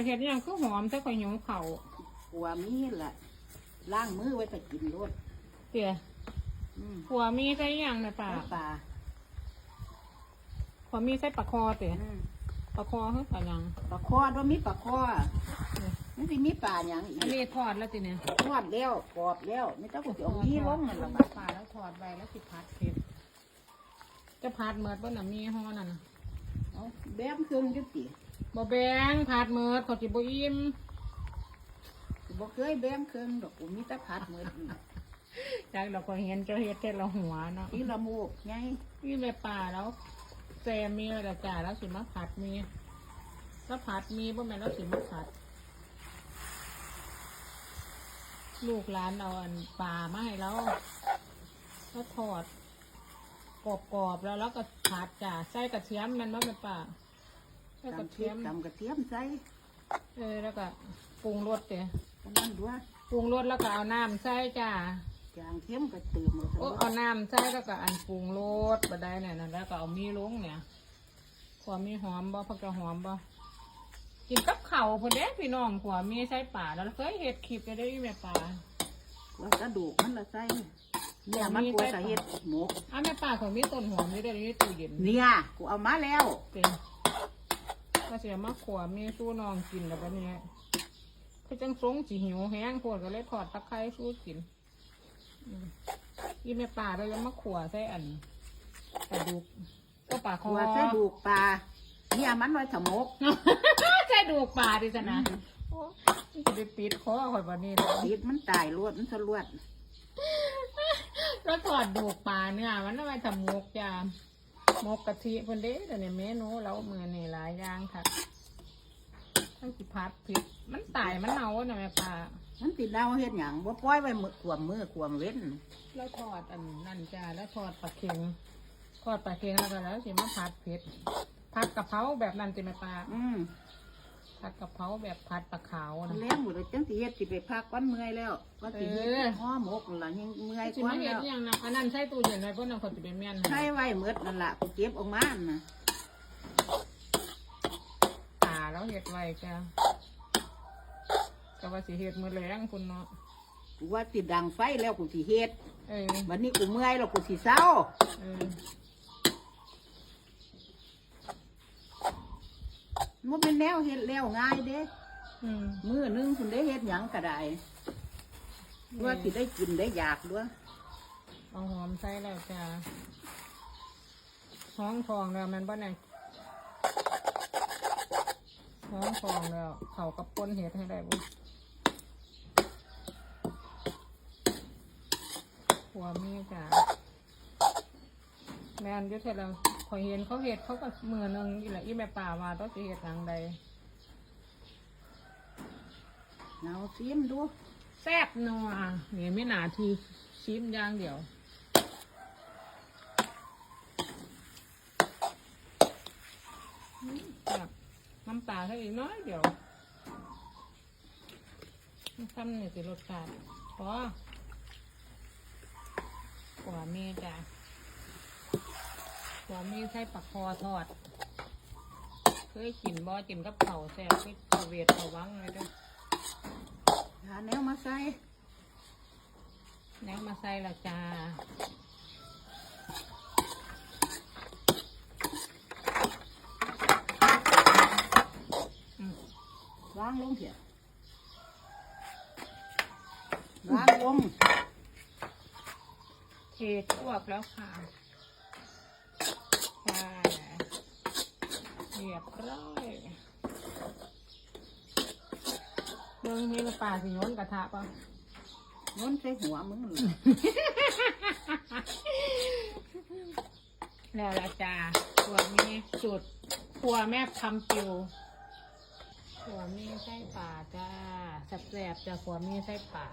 จะเห็ดอิหยังคือหอมแต่ข่อยหิวเข่าวหัวมีแหละล้างมือไว้แต่กินรสเตี๋ยอืมขัวมีใส่อิหยังนะป่าน้ำปลาขัวมีใส่ปลาคอเตี๋ยอืมปลาคอคือปลาหยัง ปลาคอด้วยมีปลาคอมันสิมีปลาอย่างอีกอันนี้ทอดแล้วติเนี่ยทอดแล้วกรอบแล้วไม่ต้องกูจะเอามีลงมันหรอกปลาแล้วทอดไว้แล้วสิพัดเผ็ดจะพัดเมิดบ่น่ะมีห่อนั่นน่ะเอาแบมเครื่องอยุติ บ่แบงพัดเมิดขอสิบ่อิ่มบ่เคยแบมเครื่องดอกกูมีแต่ผัดเหมือนจากเราก็เห็นเจ้าเฮ็ดแต่ละหัวเนาะนี่ละมูกไงนี่ในป่าแล้วแซมมีแล้วจ่าแล้วสิมาผัดมีแล้วผัดมีบ่แม่นแล้วสิมาผัด ลูกหลานเอาอันปลามาให้แล้วแล้วทอดกรอบๆแล้วแล้วก็ผัดจ่าใส่กระเทียมแมันว่าเป็นป่า ใส่กระตำเทีเทียยมมตำกระเทียมใส่เออแล้วก็ปรุงรสเตะก็นั่นด้วยปรุงรสแล้วก็เอาน้ำใส่จ้าจางเทียมก็ตื่มมาโอ้เอาน้ำใส่แล้วก็อันปรุงรสบะได้เนี่ยนะแล้วก็เอามีลงเนี่ยขวามีหอมบ่พักจะหอมบ่กินกับเข่าวพอเด้พี่น้องขวามีใส่ป่าแล้วเคยเห็ดคลิปจะได้แม่ป่า ว่ากระดูกมันละใส่เนี่ยมันกลัวจะเฮ็ดหมกอ้าวแม่ป่าขวามีต้นหอมนี่ได้ในตู้เย็นเนี่ยกูเอามาแล้วเต็ม ก็เสียมาขวามีสู้น้องกินแล้วปะเนี่ยคือจังสงสิหิวแห้งโพดก็เลยถอดตะไคร้สู้กินอืมอีแม่ป่าเรายังมาขวาใส่อันกระดูกก็ป่าคกลัอวใส่ดูกปลาเนี่ยมันไว้ถมกใช่ดูป่าดิจ้ะนะโอ้ยจะไปปิดคอข่อยวันนี้แล้วติดมันตายรวดมันสลวด แล้วถอดดูป่าเนี่ยมันเอาไว้ทำหมกจ้า หมกกะทิเพิ่นเด้แต่เนี่ยเมนูเราเมือนี่หลายอย่างค่ะทั้งสิพัดผิดมันตายมันเน่าน่ะแม่ป่ามันติดดาวเฮ็ดหยังบ่ปล่อยไว้มือขวมมือขวมเว้นแล้วทอดอันนั่นจ้าแล้วทอดปลาเค็งทอดปลาเค็งแล้วก็แล้วสิมาผัดเผ็ดผัดกะเพราแบบนั้นสิแม่ป่าอืม ผัดกะเพราแบบผัดปลาขาวนะแล้งหมดเลยจังสิเฮ็ดสิไปพักก้อนเมื่อยแล้วก็สิเฮ็ดเออห่อหมกนั่นล่ะยังเมื่อยสิก้อมานเห็แล้นวอหย่างนะอันนั้นใส่ตู้เย็นไว้เพราะนั่นคนจะเป็นเมียนใช้ไว้หมดนั่นล่ะกูเก็บออกมาน่ะตาแล้วเห็ดไว้จ้าก็ว่าสิเห็ดมือแรงคุณเนาะกูว่าสิดังไฟแล้วกูสิเฮ็ดเออวันนี้กูเมื่อยแล้วกูสิเศร้าเออ มันเป็นแนวเฮ็ดแล้วง่ายเด้อืมมื้อหนึงคุณได้เฮ็ดหยังก็ได้ว่าสิได้กินได้อยากด้วยเอาหอมใส่แล้วจ้าห้องทองแล้วแมันบ่ไหนห้องทองแล้วเขากับปนเห็ดให้ได้บ่หัวมีจ้าแม่นอยุทธแล้ว พอยเห็นเขาเห็ดเขาก็มือหนึงนี่แหละอีแม่ป่าว่าต้องสิเห็ดหลังใดเอาซิมดูแซ่บนัวนี่ไม่หนาทีชิมอย่างเดียวอืมแบบน้ำตาลให้อีกน้อยเดียวทำหนึ่งสิรสชาติพอกว่ามีจ้ะ กว่ามีใส่ปักคอทอด เคยกินบ่กินกับเผาวแซ่บเคยตะเวทตะวังเลยเด้วยหาแนวมาใส่แล้วมาใส่ละจ้าวางลงเถอะวางลงเททวกแล้วค่ะค่ะเรียบร้อย เมืองมีกระป่าสิโยนกระทะปะง้นใส่หัวมึงเลยแล้วละจ้าขัวมีจุดขัวแม่คำปิวขัวมีไส้ป่าจ้าแซ่บๆจ้าขัวมีไส้ป่า